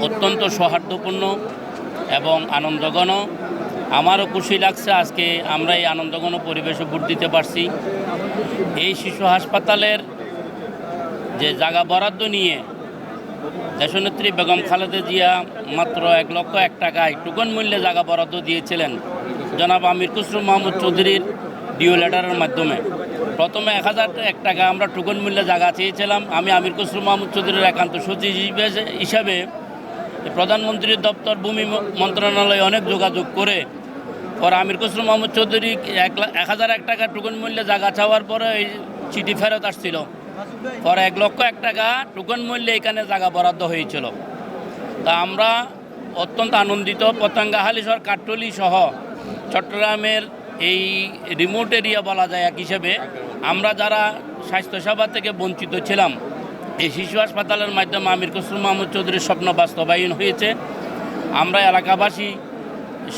অত্যন্ত সৌহার্দ্যপূর্ণ এবং আনন্দঘন। আমারও খুশি লাগছে আজকে আমরা এই আনন্দঘন পরিবেশে ভোট দিতে পারছি। এই শিশু হাসপাতালের যে জায়গা বরাদ্দ নিয়ে দেশনেত্রী বেগম খালেদা জিয়া মাত্র এক লক্ষ এক টাকায় টুকন মূল্যে জায়গা বরাদ্দ দিয়েছিলেন জনাব আমির খুসরু মাহমুদ চৌধুরীর ডিও লেটারের মাধ্যমে। প্রথমে এক হাজার এক টাকা আমরা টুকন মূল্যে জায়গা চেয়েছিলাম। আমি আমির খুসরু মাহমুদ চৌধুরীর একান্ত সচিব হিসেবে- হিসাবে প্রধানমন্ত্রীর দপ্তর, ভূমি মন্ত্রণালয়ে অনেক যোগাযোগ করে। পরে আমির খুসরু মাহমুদ চৌধুরী এক এক হাজার এক টাকা টুকন মূল্যে জায়গা চাওয়ার পরে এই চিঠি ফেরত আসছিল। পরে এক লক্ষ এক টাকা টুকন মূল্যে এখানে জায়গা বরাদ্দ হয়েছিল। তা আমরা অত্যন্ত আনন্দিত। পতঙ্গা হালিশহর, কাট্টলি সহ চট্টগ্রামের এই রিমোট এরিয়া বলা যায় এক হিসেবে আমরা যারা স্বাস্থ্যসেবা থেকে বঞ্চিত ছিলাম এই শিশু হাসপাতালের মাধ্যমে আমির খসরু মাহমুদ চৌধুরীর স্বপ্ন বাস্তবায়ন হয়েছে। আমরা এলাকাবাসী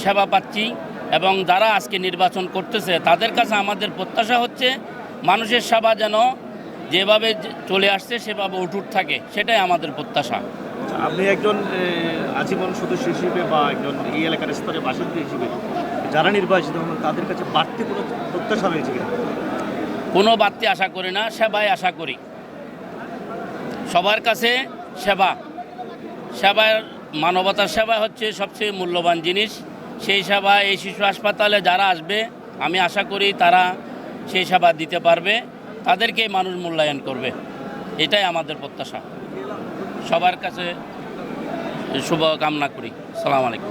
সেবা পাচ্ছি এবং যারা আজকে নির্বাচন করতেছে তাদের কাছে আমাদের প্রত্যাশা হচ্ছে মানুষের সেবা যেন যেভাবে চলে আসছে সেভাবে উঠুট থাকে সেটাই আমাদের প্রত্যাশা। আপনি একজন আজীবন সদস্য হিসেবে বা একজন এই এলাকার স্তরে বাসিন্দা হিসেবে যারা নির্বাচিত হন তাদের কাছে বাড়তি কোনো প্রত্যাশা রয়েছে কোনো বাড়তি আশা করি না সেবায় আশা করি। সবার কাছে সেবা। সেবার মানবতার সেবা হচ্ছে সবচেয়ে মূল্যবান জিনিস। সেই সেবা এই শিশু হাসপাতালে যারা আসবে, আমি আশা করি তারা সেই সেবা দিতে পারবে তাদেরকেই মানুষ মূল্যায়ন করবে। এটাই আমাদের প্রত্যাশা। সবার কাছে শুভ কামনা করি। সালাম আলাইকুম।